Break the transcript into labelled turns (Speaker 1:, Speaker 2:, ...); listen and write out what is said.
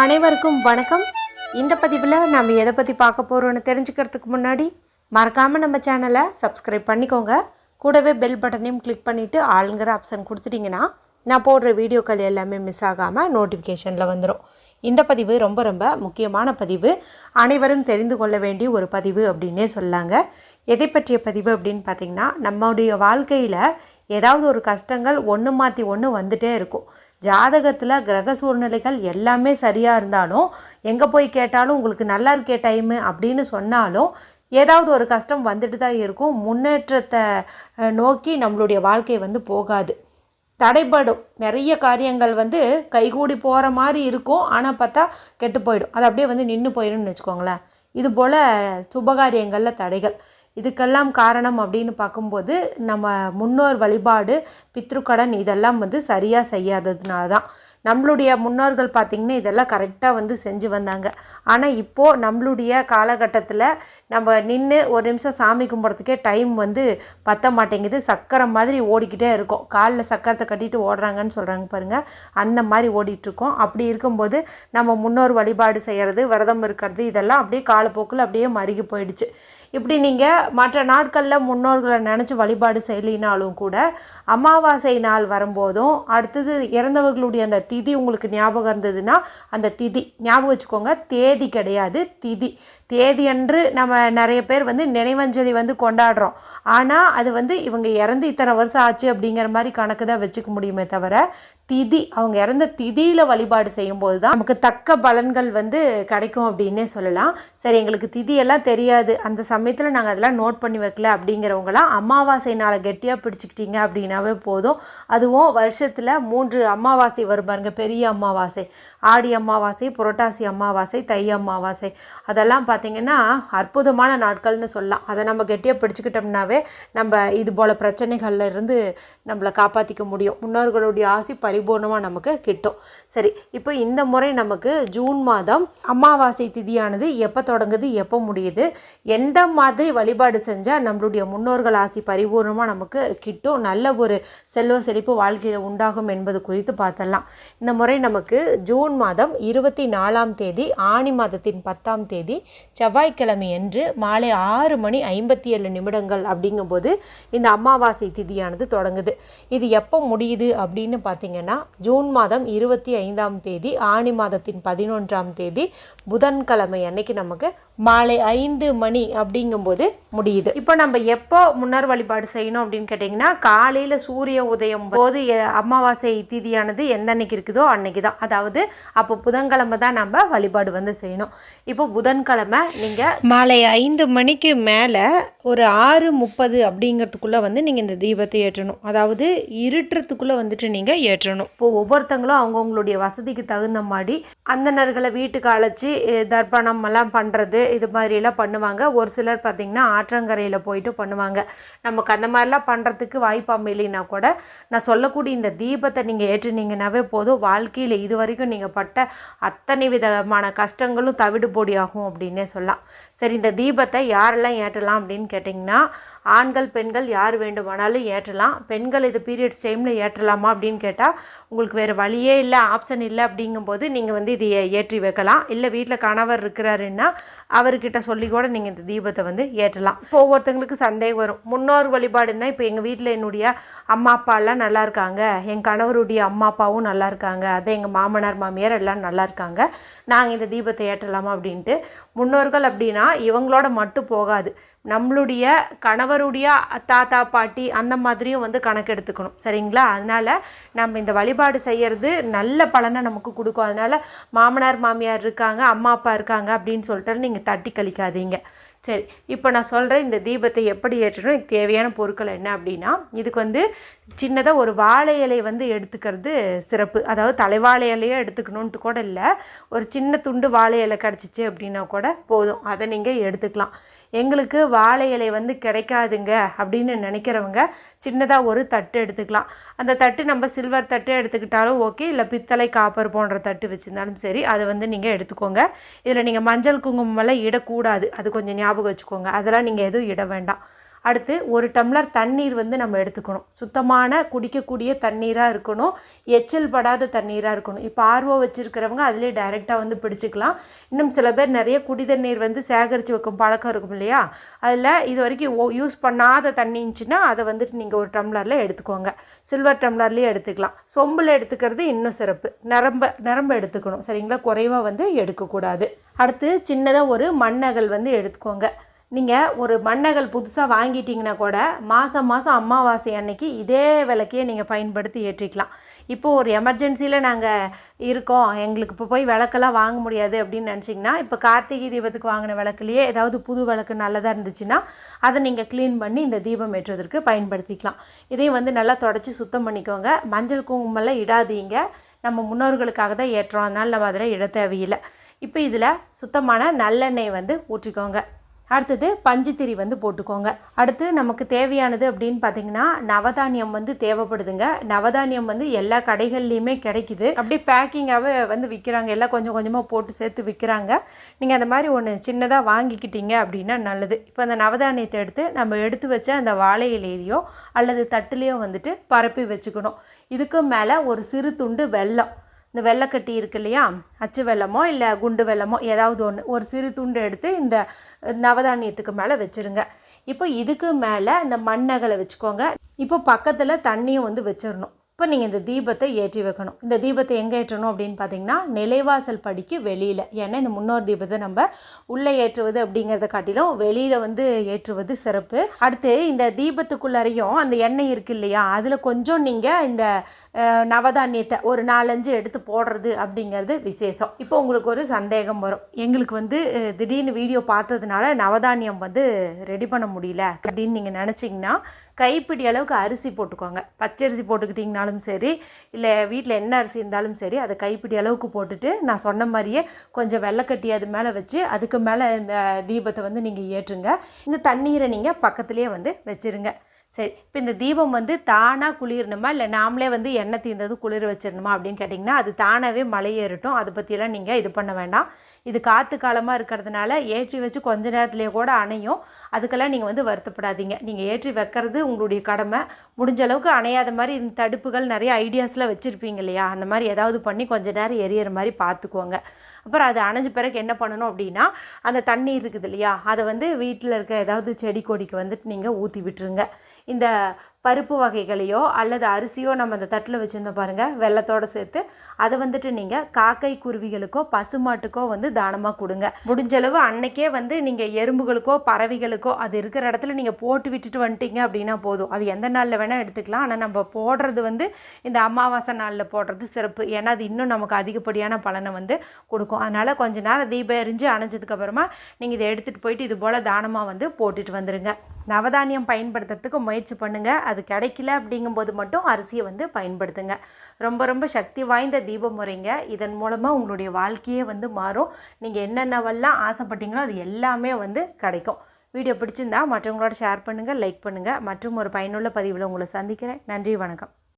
Speaker 1: அனைவருக்கும் வணக்கம். இந்த பதிவில் நம்ம எதை பற்றி பார்க்க போகிறோன்னு தெரிஞ்சுக்கிறதுக்கு முன்னாடி மறக்காமல் நம்ம சேனலை சப்ஸ்கிரைப் பண்ணிக்கோங்க. கூடவே பெல் பட்டனையும் கிளிக் பண்ணிவிட்டு ஆளுங்கிற ஆப்ஷன் கொடுத்துட்டிங்கன்னா நான் போடுற வீடியோக்கள் எல்லாமே மிஸ் ஆகாமல் நோட்டிஃபிகேஷனில் வந்துடும் இந்த பதிவு ரொம்ப ரொம்ப முக்கியமான பதிவு. அனைவரும் தெரிந்து கொள்ள வேண்டிய ஒரு பதிவு அப்படின்னே சொல்லாங்க. எதை பற்றிய பதிவு அப்படின்னு பார்த்திங்கன்னா நம்மளுடைய வாழ்க்கையில் ஏதாவது ஒரு கஷ்டங்கள் ஒன்று மாற்றி ஒன்று வந்துட்டே இருக்கும். ஜாதகத்தில் கிரக சூழ்நிலைகள் எல்லாமே சரியாக இருந்தாலும் எங்கே போய் கேட்டாலும் உங்களுக்கு நல்லா இருக்கே டைமு அப்படின்னு சொன்னாலும் ஏதாவது ஒரு கஷ்டம் வந்துட்டு தான் இருக்கும். முன்னேற்றத்தை நோக்கி நம்மளுடைய வாழ்க்கை வந்து போகாது. தடைப்படும் நிறைய காரியங்கள் வந்து கைகூடி போகிற மாதிரி இருக்கும். ஆனால் பார்த்தா கெட்டு போயிடும். அது அப்படியே வந்து நின்று போயிடும்னு வச்சுக்கோங்களேன். இது போல் சுபகாரியங்களில் தடைகள். இதுக்கெல்லாம் காரணம் அப்படின்னு பார்க்கும்போது நம்ம முன்னோர் வழிபாடு பித்ருக்கடன் இதெல்லாம் வந்து சரியாக செய்யாததுனால தான் நம்மளுடைய முன்னோர்கள் பார்த்திங்கன்னா இதெல்லாம் கரெக்டாக வந்து செஞ்சு வந்தாங்க. ஆனால் இப்போது நம்மளுடைய காலகட்டத்தில் நம்ம நின்று ஒரு நிமிஷம் சாமி கும்பிட்றதுக்கே டைம் வந்து பத்த மாட்டேங்குது. சக்கரை மாதிரி ஓடிக்கிட்டே இருக்கும். காலில் சக்கரத்தை கட்டிட்டு ஓடுறாங்கன்னு சொல்கிறாங்க பாருங்கள் அந்த மாதிரி ஓடிட்டுருக்கோம். அப்படி இருக்கும்போது நம்ம முன்னோர் வழிபாடு செய்கிறது விரதம் இருக்கிறது இதெல்லாம் அப்படியே காலப்போக்கில் அப்படியே மருகி போயிடுச்சு. இப்படி நீங்கள் மற்ற நாட்களில் முன்னோர்களை நினச்சி வழிபாடு செய்யலினாலும் கூட அமாவாசை நாள் வரும்போதும் அடுத்தது இறந்தவர்களுடைய அந்த திதி உங்களுக்கு ஞாபகம் இருந்ததுன்னா அந்த திதி ஞாபகம் வச்சுக்கோங்க தேதி கிடையாது திதி. தேதி அன்று நம்ம நிறைய பேர் வந்து நினைவஞ்சலி வந்து கொண்டாடுறோம். ஆனால் அது வந்து இவங்க இறந்து இத்தனை வருஷம் ஆச்சு அப்படிங்கிற மாதிரி கணக்கு தான் வச்சுக்க முடியுமே தவிர திதி அவங்க இறந்த திதியில் வழிபாடு செய்யும்போது தான் நமக்கு தக்க பலன்கள் வந்து கிடைக்கும் அப்படின்னே சொல்லலாம். சரி எங்களுக்கு திதியெல்லாம் தெரியாது. அந்த சமயத்தில் நாங்கள் அதெல்லாம் நோட் பண்ணி வைக்கல அப்படிங்கிறவங்களாம் அமாவாசை நாளை கெட்டியாக பிடிச்சிக்கிட்டீங்க அப்படின்னாவே போதும். அதுவும் வருஷத்தில் மூன்று அமாவாசை வரும் பாருங்கள் பெரிய அமாவாசை ஆடி அமாவாசை புரட்டாசி அமாவாசை தை அமாவாசை. அதெல்லாம் பார்த்திங்கன்னா அற்புதமான நாட்கள்னு சொல்லலாம். அதை நம்ம கெட்டியாக பிடிச்சிக்கிட்டோம்னாவே நம்ம இது போல் பிரச்சனைகள்ல இருந்து நம்மளை காப்பாற்றிக்க முடியும். முன்னோர்களுடைய ஆசி பரிபூர்ணமாக நமக்கு கிட்டும். சரி இப்போ இந்த முறை நமக்கு ஜூன் மாதம் அமாவாசை திதியானது எப்போ தொடங்குது எப்போ முடியுது எந்த மாதிரி வழிபாடு செஞ்சால் நம்மளுடைய முன்னோர்கள் ஆசி பரிபூர்ணமாக நமக்கு கிட்டும் நல்ல ஒரு செல்வ செழிப்பு வாழ்க்கையில் உண்டாகும் என்பது குறித்து பார்த்தலாம் இந்த முறை நமக்கு ஜூன் மாதம் இருபத்தி நாலாம் தேதி ஆணி மாதத்தின் பத்தாம் தேதி செவ்வாய்க்கிழமை அன்று மாலை ஆறு மணி ஐம்பத்தி ஏழு நிமிடங்கள் அப்படிங்கும்போது இந்த அமாவாசை திதியானது தொடங்குது. இது எப்போ முடியுது அப்படின்னு பார்த்தீங்கன்னா ஜூன் மாதம் இருபத்தி ஐந்தாம் தேதி ஆணி மாதத்தின் பதினொன்றாம் தேதி புதன்கிழமை அன்னைக்கு நமக்கு மாலை ஐந்து மணி அப்படிங்கும்போது முடியுது. இப்போ நம்ம எப்போ முன்னர் வழிபாடு செய்யணும் அப்படின்னு கேட்டிங்கன்னா காலையில் சூரிய உதயம் போது அமாவாசை திதியானது எந்த அன்னைக்கு இருக்குதோ அன்னைக்கு தான். அதாவது அப்போ புதன்கிழமை தான் நம்ம வழிபாடு வந்து செய்யணும். இப்போ புதன்கிழமை நீங்கள் மாலை ஐந்து மணிக்கு மேலே ஒரு ஆறு முப்பது அப்படிங்கிறதுக்குள்ளே வந்து நீங்கள் இந்த தீபத்தை ஏற்றணும். அதாவது இருட்டுறதுக்குள்ளே வந்துட்டு நீங்கள் ஏற்றணும். இப்போ ஒவ்வொருத்தங்களும் அவங்கவுங்களுடைய வசதிக்கு தகுந்த மாதிரி அந்தணர்களை வீட்டுக்கு அழைச்சி தர்ப்பணம் எல்லாம் பண்ணுறது இது மாதிரிலாம் பண்ணுவாங்க. ஒரு சிலர் பார்த்திங்கன்னா ஆற்றங்கரையில் போயிட்டு பண்ணுவாங்க. நமக்கு அந்த மாதிரிலாம் பண்ணுறதுக்கு வாய்ப்பு அமையலைன்னா கூட நான் சொல்லக்கூடிய இந்த தீபத்தை நீங்கள் ஏற்றுனீங்கன்னாவே போதும். வாழ்க்கையில் இது வரைக்கும் நீங்கள் பட்ட அத்தனை விதமான கஷ்டங்களும் தவிடுபொடி ஆகும் அப்படின்னே சொல்லலாம். சரி இந்த தீபத்தை யாரெல்லாம் ஏற்றலாம் அப்படின்னு கேட்டிங்கன்னா ஆண்கள் பெண்கள் யார் வேண்டுமானாலும் ஏற்றலாம். பெண்கள் இது பீரியட்ஸ் டைமில் ஏற்றலாமா அப்படின்னு கேட்டால் உங்களுக்கு வேறு வழியே இல்லை ஆப்ஷன் இல்லை அப்படிங்கும்போது நீங்கள் வந்து இதை ஏற்றி வைக்கலாம். இல்லை வீட்டில் கணவர் இருக்கிறாருன்னா அவர்கிட்ட சொல்லி கூட நீங்கள் இந்த தீபத்தை வந்து ஏற்றலாம். இப்போ ஒவ்வொருத்தங்களுக்கு சந்தேகம் வரும். முன்னோர் வழிபாடுன்னா இப்போ எங்கள் வீட்டில் என்னுடைய அம்மா அப்பாலாம் நல்லா இருக்காங்க. என் கணவருடைய அம்மா அப்பாவும் நல்லா இருக்காங்க. அதே எங்கள் மாமனார் மாமியார் எல்லாம் நல்லா இருக்காங்க. நாங்கள் இந்த தீபத்தை ஏற்றலாமா அப்படின்ட்டு. முன்னோர்கள் அப்படின்னா இவங்களோட மட்டும் போகாது. நம்மளுடைய கணவருடைய தாத்தா பாட்டி அந்த மாதிரியும் வந்து கணக்கு எடுத்துக்கணும் சரிங்களா? அதனால் நம்ம இந்த வழிபாடு செய்கிறது நல்ல பலனை நமக்கு கொடுக்கும். அதனால் மாமனார் மாமியார் இருக்காங்க அம்மா அப்பா இருக்காங்க அப்படின்னு சொல்லிட்டு நீங்கள் தட்டி கழிக்காதீங்க. சரி இப்போ நான் சொல்கிறேன் இந்த தீபத்தை எப்படி ஏற்றணும்? இதுக்கு தேவையான பொருட்கள் என்ன அப்படின்னா இதுக்கு வந்து சின்னதாக ஒரு வாழை இலை வந்து எடுத்துக்கிறது சிறப்பு. அதாவது தலைவாழை இலையே எடுத்துக்கணுன்ட்டு கூட இல்லை ஒரு சின்ன துண்டு வாழை இலை கிடச்சிச்சு அப்படின்னா கூட போதும். அதை நீங்கள் எடுத்துக்கலாம். எங்களுக்கு வாழை இலை வந்து கிடைக்காதுங்க அப்படின்னு நினைக்கிறவங்க சின்னதாக ஒரு தட்டு எடுத்துக்கலாம். அந்த தட்டு நம்ம சில்வர் தட்டு எடுத்துக்கிட்டாலும் ஓகே இல்லை பித்தளை காப்பர் போன்ற தட்டு வச்சுருந்தாலும் சரி அதை வந்து நீங்கள் எடுத்துக்கோங்க. இதில் நீங்கள் மஞ்சள் குங்குமம் எல்லாம் இடக்கூடாது. அது கொஞ்சம் ஞாபகம் வச்சுக்கோங்க. அதெல்லாம் நீங்கள் எதுவும் இட வேண்டாம். அடுத்து ஒரு டம்ளர் தண்ணீர் வந்து நம்ம எடுத்துக்கணும். சுத்தமான குடிக்கக்கூடிய தண்ணீராக இருக்கணும். எச்சல் படாத தண்ணீராக இருக்கணும். இப்போ ஆர்வோ வச்சுருக்கிறவங்க அதிலே டைரெக்டாக வந்து பிடிச்சிக்கலாம். இன்னும் சில பேர் நிறைய குடி தண்ணீர் வந்து சேகரித்து வைக்கும் பழக்கம் இருக்கும் இல்லையா? அதில் இது வரைக்கும் யூஸ் பண்ணாத தண்ணி இருந்துச்சுன்னா அதை வந்துட்டு நீங்கள் ஒரு டம்ளரில் எடுத்துக்கோங்க. சில்வர் டம்ளர்லேயே எடுத்துக்கலாம். சொம்பில் எடுத்துக்கிறது இன்னும் சிறப்பு. நரம்ப நரம்பு எடுத்துக்கணும். சரிங்களா? குறைவாக வந்து எடுக்கக்கூடாது. அடுத்து சின்னதாக ஒரு மண்ணகல் வந்து எடுத்துக்கோங்க. நீங்கள் ஒரு மண்ணகல் புதுசாக வாங்கிட்டீங்கன்னா கூட மாதம் மாதம் அமாவாசை அன்னைக்கு இதே விளக்கையே நீங்கள் பயன்படுத்தி ஏற்றிக்கலாம். இப்போ ஒரு எமர்ஜென்சியில் நாங்கள் இருக்கோம். எங்களுக்கு இப்போ போய் விளக்கெல்லாம் வாங்க முடியாது அப்படின்னு நினச்சிங்கன்னா இப்போ கார்த்திகை தீபத்துக்கு வாங்கின விளக்குலையே ஏதாவது புது விளக்கு நல்லதாக இருந்துச்சுன்னா அதை நீங்கள் க்ளீன் பண்ணி இந்த தீபம் ஏற்றுவதற்கு பயன்படுத்திக்கலாம். இதையும் வந்து நல்லா தொடச்சி சுத்தம் பண்ணிக்கோங்க. மஞ்சள் குங்குமெல்லாம் இடாதீங்க. நம்ம முன்னோர்களுக்காக தான் ஏற்றோம். அதனால் நம்ம அதில் இட தேவையில்லை. இப்போ இதில் சுத்தமான நல்லெண்ணெய் வந்து ஊற்றிக்கோங்க. அடுத்தது பஞ்சுத்திரி வந்து போட்டுக்கோங்க. அடுத்து நமக்கு தேவையானது அப்படின்னு பார்த்தீங்கன்னா நவதானியம் வந்து தேவைப்படுதுங்க. நவதானியம் வந்து எல்லா கடைகள்லையுமே கிடைக்குது. அப்படியே பேக்கிங்காகவே வந்து விற்கிறாங்க எல்லாம் கொஞ்சம் கொஞ்சமாக போட்டு சேர்த்து விற்கிறாங்க நீங்கள் அந்த மாதிரி ஒன்று சின்னதாக வாங்கிக்கிட்டீங்க அப்படின்னா நல்லது. இப்போ அந்த நவதானியத்தை எடுத்து நம்ம எடுத்து வச்ச அந்த வாழை இலையிலையோ அல்லது தட்டுலேயோ வந்துட்டு பரப்பி வச்சுக்கணும். இதுக்கு மேலே ஒரு சிறு துண்டு வெல்லம். இந்த வெள்ளைக்கட்டி இருக்கு இல்லையா அச்சு வெள்ளமோ இல்லை குண்டு வெள்ளமோ ஏதாவது ஒன்று ஒரு சிறு துண்டு எடுத்து இந்த நவதானியத்துக்கு மேலே வச்சுருங்க. இப்போ இதுக்கு மேலே இந்த மண்ணகலை வச்சுக்கோங்க. இப்போ பக்கத்தில் தண்ணியும் வந்து வச்சிடணும் இப்போ நீங்கள் இந்த தீபத்தை ஏற்றி வைக்கணும். இந்த தீபத்தை எங்கே ஏற்றணும் அப்படின்னு பார்த்தீங்கன்னா நிலைவாசல் படிக்கு வெளியில். ஏன்னா இந்த முன்னோர் தீபத்தை நம்ம உள்ளே ஏற்றுவது அப்படிங்கிறத காட்டிலும் வெளியில் வந்து ஏற்றுவது சிறப்பு. அடுத்து இந்த தீபத்துக்குள்ளறையும் அந்த எண்ணெய் இருக்கு இல்லையா அதில் கொஞ்சம் நீங்கள் இந்த நவதானியத்தை ஒரு நாலஞ்சு எடுத்து போடுறது அப்படிங்கிறது விசேஷம். இப்போ உங்களுக்கு ஒரு சந்தேகம் வரும். எங்களுக்கு வந்து திடீர்னு வீடியோ பார்த்ததுனால நவதானியம் வந்து ரெடி பண்ண முடியல அப்படின்னு நீங்கள் நினச்சிங்கன்னா கைப்பிடி அளவுக்கு அரிசி போட்டுக்கோங்க. பச்சரிசி போட்டுக்கிட்டிங்கனாலும் சரி இல்லை வீட்டில் என்ன அரிசி இருந்தாலும் சரி அதை கைப்பிடி அளவுக்கு போட்டுட்டு நான் சொன்ன மாதிரியே கொஞ்சம் வெள்ளைக்கட்டி அது மேலே வச்சு அதுக்கு மேலே இந்த தீபத்தை வந்து நீங்கள் ஏற்றுங்க. இந்த தண்ணீரை நீங்கள் பக்கத்துலேயே வந்து வச்சுருங்க. சரி இப்போ இந்த தீபம் வந்து தானாக குளிரணுமா? இல்லை நாமளே வந்து எண்ணெய் தீர்ந்தது குளிர வச்சிடணுமா அப்படின்னு கேட்டிங்கன்னா அது தானாகவே மலையேறட்டும் அதை பற்றியெல்லாம் நீங்கள் இது பண்ண வேண்டாம். இது காற்று காலமாக இருக்கிறதுனால ஏற்றி வச்சு கொஞ்ச நேரத்துலேயே கூட அணையும். அதுக்கெல்லாம் நீங்கள் வந்து வருத்தப்படாதீங்க. நீங்கள் ஏற்றி வைக்கிறது உங்களுடைய கடமை. முடிஞ்ச அளவுக்கு அணையாத மாதிரி இந்த தடுப்புகள் நிறைய ஐடியாஸ்லாம் வச்சுருப்பீங்க இல்லையா? அந்த மாதிரி ஏதாவது பண்ணி கொஞ்ச நேரம் எரியற மாதிரி பார்த்துக்கோங்க அப்புறம் அது அணைஞ்ச பிறகு என்ன பண்ணணும் அப்படின்னா அந்த தண்ணீர் இருக்குது இல்லையா? அதை வந்து வீட்டில் இருக்க ஏதாவது செடி கொடிக்கு வந்துட்டு நீங்கள் ஊற்றி விட்டுருங்க. இந்த பருப்பு வகைகளையோ அல்லது அரிசியோ நம்ம அந்த தட்டில் வச்சுருந்தோம் பாருங்கள் வெள்ளத்தோடு சேர்த்து அதை வந்துட்டு நீங்கள் காக்கை குருவிகளுக்கோ பசுமாட்டுக்கோ வந்து தானமாக கொடுங்க. முடிஞ்சளவு அன்னைக்கே வந்து நீங்கள் எறும்புகளுக்கோ பறவைகளுக்கோ அது இருக்கிற இடத்துல நீங்கள் போட்டு விட்டுட்டு வந்துட்டீங்க அப்படின்னா போதும். அது எந்த நாளில் வேணால் எடுத்துக்கலாம். ஆனால் நம்ம போடுறது வந்து இந்த அமாவாசை நாளில் போடுறது சிறப்பு. ஏன்னா அது இன்னும் நமக்கு அதிகப்படியான பலனை வந்து கொடுக்கும். அதனால் கொஞ்ச நேரம் தீபம் எரிஞ்சு அணைஞ்சதுக்கப்புறமா நீங்கள் இதை எடுத்துகிட்டு போயிட்டு இது போல் தானமாக வந்து போட்டுட்டு வந்துடுங்க நவதானியம் பயன்படுத்துறதுக்கு முயற்சி பண்ணுங்கள் அது கிடைக்கல அப்படிங்கும்போது மட்டும் அரிசியை வந்து பயன்படுத்துங்க. ரொம்ப ரொம்ப சக்தி வாய்ந்த தீப முறைங்க. இதன் மூலமாக உங்களுடைய வாழ்க்கையே வந்து மாறும். நீங்கள் என்னென்னவெல்லாம் ஆசைப்பட்டீங்களோ அது எல்லாமே வந்து கிடைக்கும். வீடியோ பிடிச்சிருந்தா மற்றவங்களோட ஷேர் பண்ணுங்கள் லைக் பண்ணுங்கள் மற்றும் ஒரு பயனுள்ள பதிவில் உங்களை சந்திக்கிறேன். நன்றி வணக்கம்.